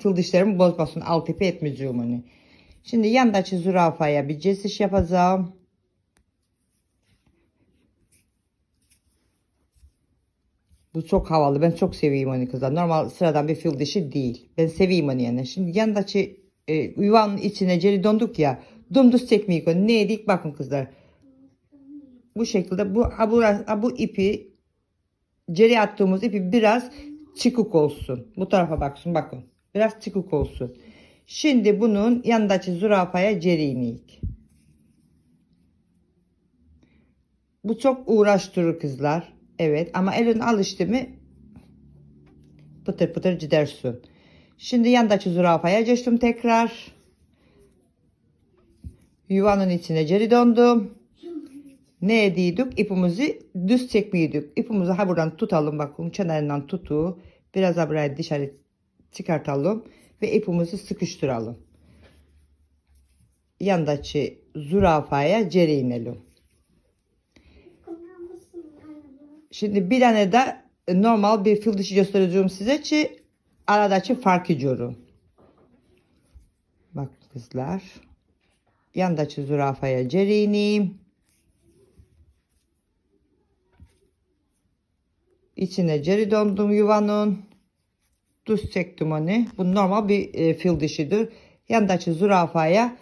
Fil dişlerimi bozmasın. Alt ipi etmeyeceğim onu. Şimdi yandaki zürafaya bir cesiş yapacağım. Bu çok havalı. Ben çok seveyim onu kızlar. Normal sıradan bir fil dişi değil. Ben seveyim onu yani. Şimdi yandaki e, yuvanın içine geri donduk ya. Dümdüz çekmeyik onu. Ne edik? Bakın kızlar. Bu şekilde bu, bu, bu ipi geri attığımız ipi biraz çıkık olsun. Bu tarafa baksın bakın. Biraz çıkık olsun. Şimdi bunun yanındaki zürafaya geriyik. Bu çok uğraştırır kızlar. Evet ama elin alıştı mı pıtır pıtır gidersin. Şimdi yandaki zürafaya geçtim tekrar. Yuvanın içine geri döndüm. Ne ediyorduk? İpimizi düz çekmiyorduk. İpimizi ha buradan tutalım bakın kenarından tutu. Biraz da buraya dışarı çıkartalım ve ipimizi sıkıştıralım. Yandaki zürafaya geri inelim. Şimdi bir tane de normal bir fil dişi göstereceğim size ki aradaki farkı görün. Bak kızlar. Yandaki zürafaya geri ineyim. İçine geri döndüm yuvanın. Düz çektim onu. Bu normal bir e, fil dişidir. Yandaki zürafaya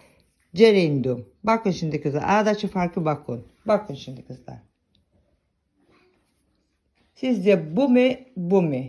indim. Bakın şimdi kızlar. Aradaki farkı bakın. Bakın şimdi kızlar. Sizce bu mu bu mu?